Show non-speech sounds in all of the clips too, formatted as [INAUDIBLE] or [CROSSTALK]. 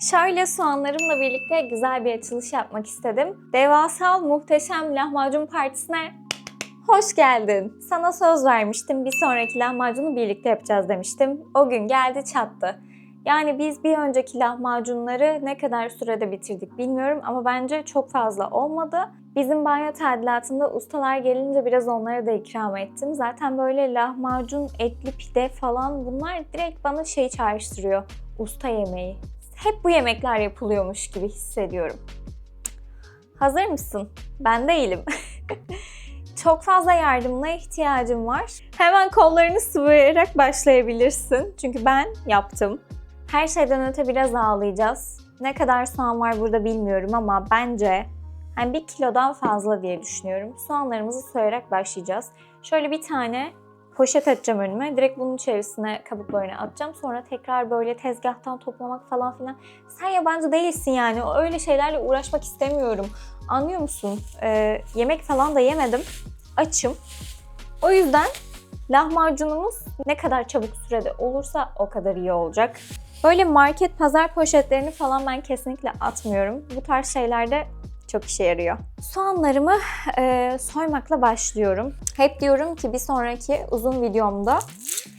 Şöyle soğanlarımla birlikte güzel bir açılış yapmak istedim. Devasal muhteşem lahmacun partisine hoş geldin. Sana söz vermiştim. Bir sonraki lahmacunu birlikte yapacağız demiştim. O gün geldi çattı. Yani biz bir önceki lahmacunları ne kadar sürede bitirdik bilmiyorum ama bence çok fazla olmadı. Bizim banyo tadilatında ustalar gelince biraz onlara da ikram ettim. Zaten böyle lahmacun, etli pide falan bunlar direkt bana şey çağrıştırıyor. Usta yemeği. Hep bu yemekler yapılıyormuş gibi hissediyorum. Hazır mısın? Ben değilim. [LAUGHS] Çok fazla yardımına ihtiyacım var. Hemen kollarını sıvayarak başlayabilirsin. Çünkü ben yaptım. Her şeyden öte biraz ağlayacağız. Ne kadar soğan var burada bilmiyorum ama bence yani bir kilodan fazla diye düşünüyorum. Soğanlarımızı soyarak başlayacağız. Şöyle bir tane poşet atacağım önüme. Direkt bunun içerisine kabuklarını atacağım. Sonra tekrar böyle tezgahtan toplamak falan filan. Sen yabancı değilsin yani. Öyle şeylerle uğraşmak istemiyorum. Anlıyor musun? Ee, yemek falan da yemedim. Açım. O yüzden lahmacunumuz ne kadar çabuk sürede olursa o kadar iyi olacak. Böyle market pazar poşetlerini falan ben kesinlikle atmıyorum. Bu tarz şeylerde çok işe yarıyor. Soğanlarımı e, soymakla başlıyorum. Hep diyorum ki bir sonraki uzun videomda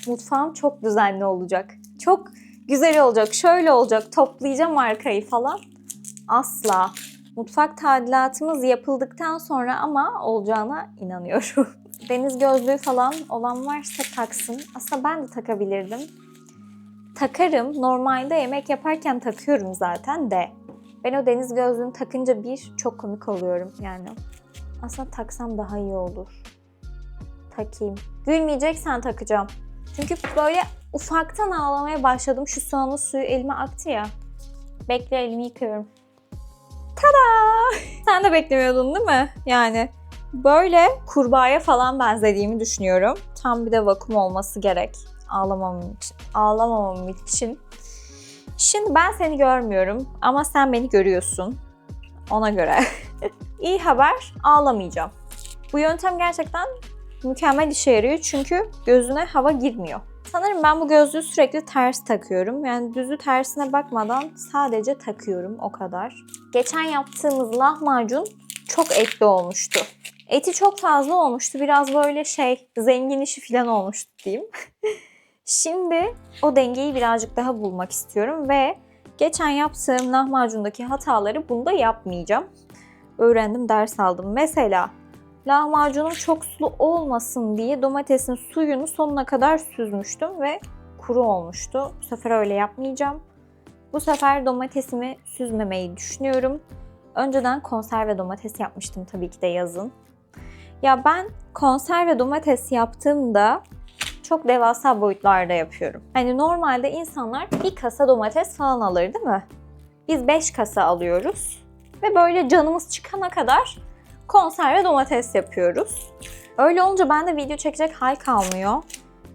mutfağım çok düzenli olacak. Çok güzel olacak, şöyle olacak, toplayacağım arkayı falan. Asla. Mutfak tadilatımız yapıldıktan sonra ama olacağına inanıyorum. [LAUGHS] Deniz gözlüğü falan olan varsa taksın. Aslında ben de takabilirdim. Takarım. Normalde yemek yaparken takıyorum zaten de. Ben o deniz gözlüğünü takınca bir çok komik oluyorum yani. Aslında taksam daha iyi olur. Takayım. Gülmeyeceksen takacağım. Çünkü böyle ufaktan ağlamaya başladım. Şu soğanın suyu elime aktı ya. Bekle elimi yıkıyorum. Tada! [LAUGHS] Sen de beklemiyordun değil mi? Yani böyle kurbağaya falan benzediğimi düşünüyorum. Tam bir de vakum olması gerek. Ağlamamam için. Ağlamamam için. Şimdi ben seni görmüyorum ama sen beni görüyorsun. Ona göre. [LAUGHS] İyi haber, ağlamayacağım. Bu yöntem gerçekten mükemmel işe yarıyor çünkü gözüne hava girmiyor. Sanırım ben bu gözlüğü sürekli ters takıyorum. Yani düzü tersine bakmadan sadece takıyorum o kadar. Geçen yaptığımız lahmacun çok etli olmuştu. Eti çok fazla olmuştu. Biraz böyle şey zengin işi falan olmuştu diyeyim. [LAUGHS] Şimdi o dengeyi birazcık daha bulmak istiyorum ve geçen yaptığım lahmacundaki hataları bunda yapmayacağım. Öğrendim, ders aldım. Mesela lahmacunum çok sulu olmasın diye domatesin suyunu sonuna kadar süzmüştüm ve kuru olmuştu. Bu sefer öyle yapmayacağım. Bu sefer domatesimi süzmemeyi düşünüyorum. Önceden konserve domates yapmıştım tabii ki de yazın. Ya ben konserve domates yaptığımda çok devasa boyutlarda yapıyorum. Hani normalde insanlar bir kasa domates falan alır değil mi? Biz 5 kasa alıyoruz ve böyle canımız çıkana kadar konserve domates yapıyoruz. Öyle olunca bende video çekecek hal kalmıyor.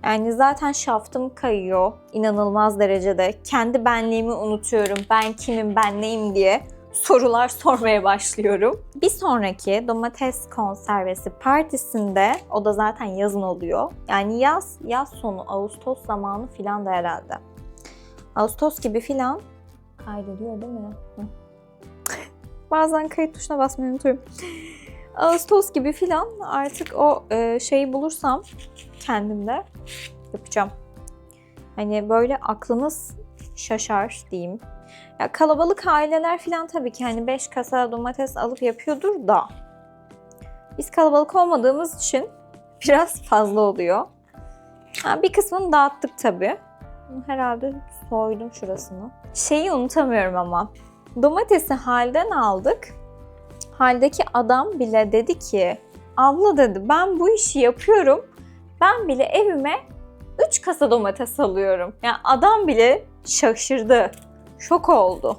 Yani zaten şaftım kayıyor inanılmaz derecede. Kendi benliğimi unutuyorum. Ben kimim, ben neyim diye sorular sormaya başlıyorum. Bir sonraki domates konservesi partisinde, o da zaten yazın oluyor. Yani yaz, yaz sonu, Ağustos zamanı filan da herhalde. Ağustos gibi filan kaydediyor değil mi? [LAUGHS] Bazen kayıt tuşuna basmayı unutuyorum. Ağustos gibi filan artık o e, şeyi bulursam kendimde yapacağım. Hani böyle aklınız şaşar diyeyim. Ya kalabalık aileler falan tabii ki hani 5 kasa domates alıp yapıyordur da. Biz kalabalık olmadığımız için [LAUGHS] biraz fazla oluyor. Ha, bir kısmını dağıttık tabii. Herhalde soydum şurasını. Şeyi unutamıyorum ama. Domatesi halden aldık. Haldeki adam bile dedi ki abla dedi ben bu işi yapıyorum. Ben bile evime 3 kasa domates alıyorum. Yani adam bile şaşırdı. Şok oldu.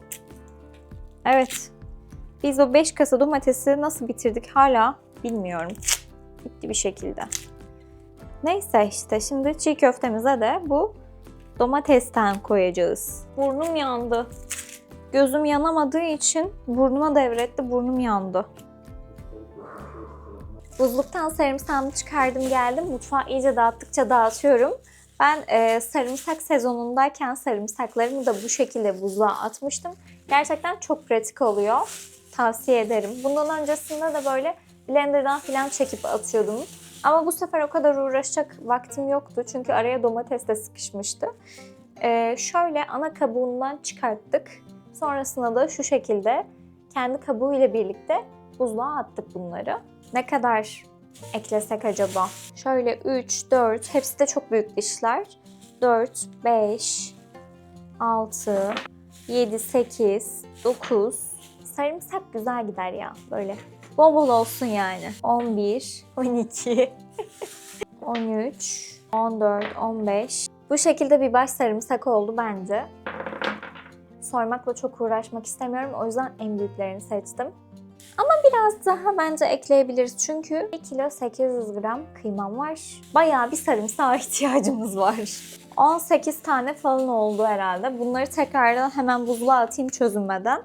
Evet. Biz o 5 kasa domatesi nasıl bitirdik hala bilmiyorum. Bitti bir şekilde. Neyse işte şimdi çiğ köftemize de bu domatesten koyacağız. Burnum yandı. Gözüm yanamadığı için burnuma devretti. Burnum yandı. Buzluktan sarımsağımı çıkardım geldim. Mutfağı iyice dağıttıkça dağıtıyorum. Ben e, sarımsak sezonundayken sarımsaklarımı da bu şekilde buzluğa atmıştım. Gerçekten çok pratik oluyor. Tavsiye ederim. Bundan öncesinde de böyle blenderdan falan çekip atıyordum. Ama bu sefer o kadar uğraşacak vaktim yoktu. Çünkü araya domates de sıkışmıştı. E, şöyle ana kabuğundan çıkarttık. Sonrasında da şu şekilde kendi kabuğuyla birlikte buzluğa attık bunları. Ne kadar eklesek acaba? Şöyle 3, 4, hepsi de çok büyük dişler. 4, 5, 6, 7, 8, 9. Sarımsak güzel gider ya böyle. Bol bol olsun yani. 11, 12, 13, 14, 15. Bu şekilde bir baş sarımsak oldu bence. Soymakla çok uğraşmak istemiyorum. O yüzden en büyüklerini seçtim. Ama biraz daha bence ekleyebiliriz. Çünkü 1 kilo 800 gram kıymam var. Bayağı bir sarımsağa [LAUGHS] ihtiyacımız var. 18 tane falan oldu herhalde. Bunları tekrardan hemen buzluğa atayım çözünmeden.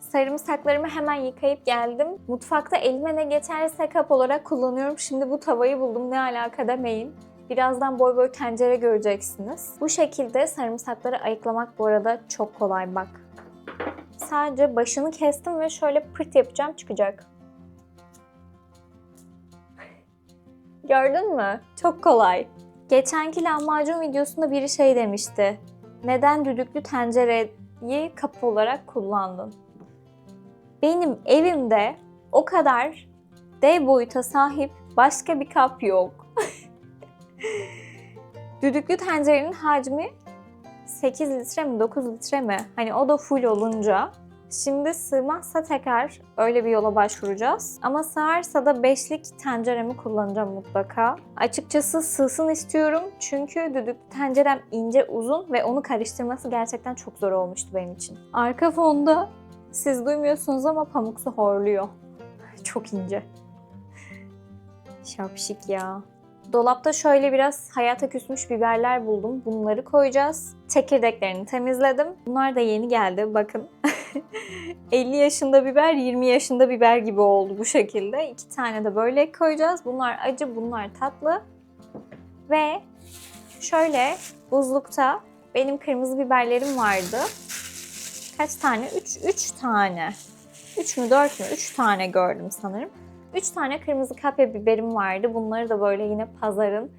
Sarımsaklarımı hemen yıkayıp geldim. Mutfakta elime ne geçerse kap olarak kullanıyorum. Şimdi bu tavayı buldum ne alaka demeyin. Birazdan boy boy tencere göreceksiniz. Bu şekilde sarımsakları ayıklamak bu arada çok kolay bak. Sadece başını kestim ve şöyle pırt yapacağım çıkacak. [LAUGHS] Gördün mü? Çok kolay. Geçenki lahmacun videosunda biri şey demişti. Neden düdüklü tencereyi kapı olarak kullandın? Benim evimde o kadar dev boyuta sahip başka bir kap yok. [LAUGHS] Düdüklü tencerenin hacmi 8 litre mi 9 litre mi? Hani o da full olunca. Şimdi sığmazsa tekrar öyle bir yola başvuracağız. Ama sığarsa da beşlik tenceremi kullanacağım mutlaka. Açıkçası sığsın istiyorum çünkü düdüklü tencerem ince uzun ve onu karıştırması gerçekten çok zor olmuştu benim için. Arka fonda siz duymuyorsunuz ama pamuksu horluyor. [LAUGHS] Çok ince. Şapşik ya. Dolapta şöyle biraz hayata küsmüş biberler buldum. Bunları koyacağız. Çekirdeklerini temizledim. Bunlar da yeni geldi. Bakın. [LAUGHS] [LAUGHS] 50 yaşında biber, 20 yaşında biber gibi oldu bu şekilde. İki tane de böyle koyacağız. Bunlar acı, bunlar tatlı. Ve şöyle buzlukta benim kırmızı biberlerim vardı. Kaç tane? 3 3 tane. 3 mü 4 mü? 3 tane gördüm sanırım. 3 tane kırmızı kapya biberim vardı. Bunları da böyle yine pazarın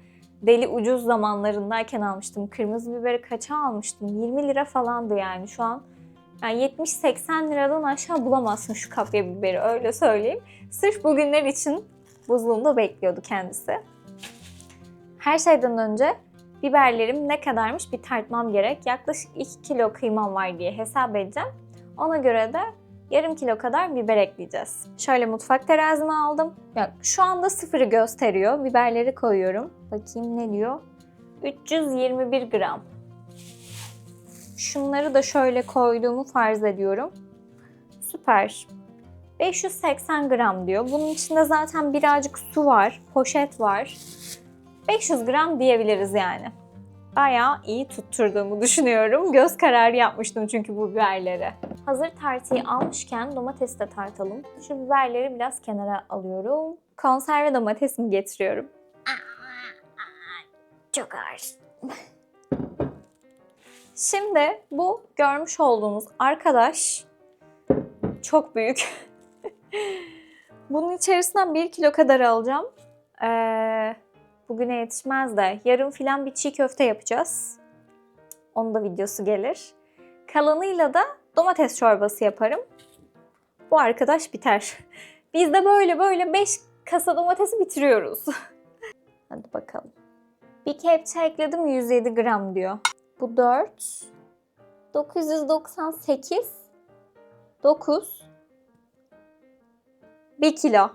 deli ucuz zamanlarındayken almıştım. Kırmızı biberi kaça almıştım? 20 lira falandı yani şu an. Yani 70-80 liradan aşağı bulamazsın şu kapya biberi öyle söyleyeyim. Sırf bugünler için buzluğumda bekliyordu kendisi. Her şeyden önce biberlerim ne kadarmış bir tartmam gerek. Yaklaşık 2 kilo kıymam var diye hesap edeceğim. Ona göre de yarım kilo kadar biber ekleyeceğiz. Şöyle mutfak terazimi aldım. Ya, şu anda sıfırı gösteriyor. Biberleri koyuyorum. Bakayım ne diyor? 321 gram. Şunları da şöyle koyduğumu farz ediyorum. Süper. 580 gram diyor. Bunun içinde zaten birazcık su var, poşet var. 500 gram diyebiliriz yani. Bayağı iyi tutturduğumu düşünüyorum. Göz kararı yapmıştım çünkü bu biberleri. Hazır tartıyı almışken domatesi de tartalım. Şu biberleri biraz kenara alıyorum. Konserve domatesimi getiriyorum. Çok ağır. Şimdi bu görmüş olduğunuz arkadaş çok büyük. [LAUGHS] Bunun içerisinden 1 kilo kadar alacağım. Ee, bugüne yetişmez de yarın filan bir çiğ köfte yapacağız. Onun da videosu gelir. Kalanıyla da domates çorbası yaparım. Bu arkadaş biter. [LAUGHS] Biz de böyle böyle 5 kasa domatesi bitiriyoruz. [LAUGHS] Hadi bakalım. Bir kepçe ekledim 107 gram diyor. Bu 4. 998. 9. 1 kilo.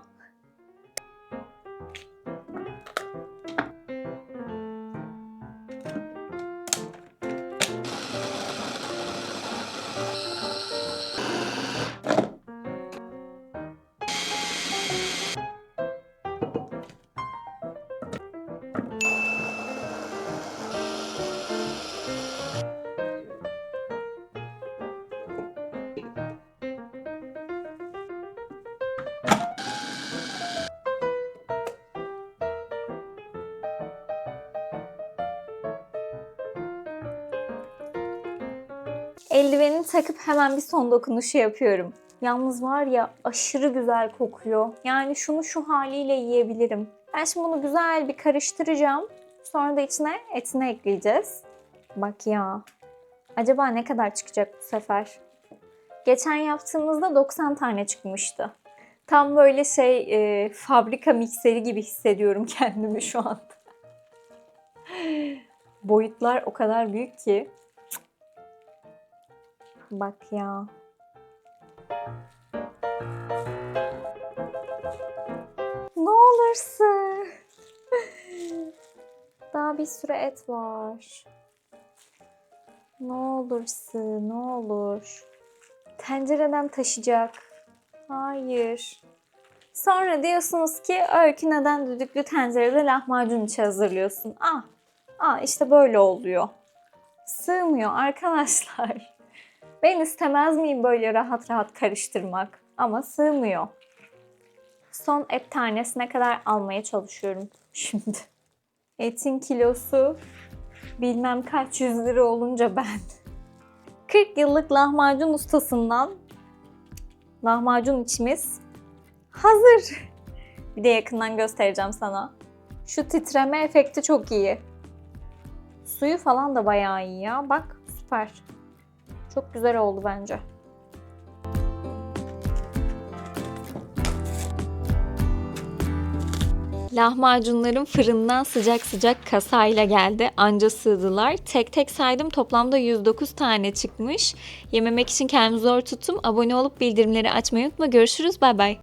Eldivenini takıp hemen bir son dokunuşu yapıyorum. Yalnız var ya aşırı güzel kokuyor. Yani şunu şu haliyle yiyebilirim. Ben şimdi bunu güzel bir karıştıracağım. Sonra da içine etini ekleyeceğiz. Bak ya. Acaba ne kadar çıkacak bu sefer? Geçen yaptığımızda 90 tane çıkmıştı. Tam böyle şey e, fabrika mikseri gibi hissediyorum [LAUGHS] kendimi şu anda. Boyutlar o kadar büyük ki. Bak ya. Ne olursun. [LAUGHS] Daha bir sürü et var. Ne olursun, ne olur. Tencereden taşıyacak. Hayır. Sonra diyorsunuz ki Öykü neden düdüklü tencerede lahmacun içi hazırlıyorsun? Ah, ah işte böyle oluyor. Sığmıyor arkadaşlar. [LAUGHS] Ben istemez miyim böyle rahat rahat karıştırmak? Ama sığmıyor. Son et tanesine kadar almaya çalışıyorum [LAUGHS] şimdi. Etin kilosu bilmem kaç yüz lira olunca ben [LAUGHS] 40 yıllık lahmacun ustasından lahmacun içimiz hazır. Bir de yakından göstereceğim sana. Şu titreme efekti çok iyi. Suyu falan da bayağı iyi ya. Bak süper. Çok güzel oldu bence. Lahmacunlarım fırından sıcak sıcak kasayla geldi. Anca sığdılar. Tek tek saydım toplamda 109 tane çıkmış. Yememek için kendimi zor tuttum. Abone olup bildirimleri açmayı unutma. Görüşürüz. Bay bay.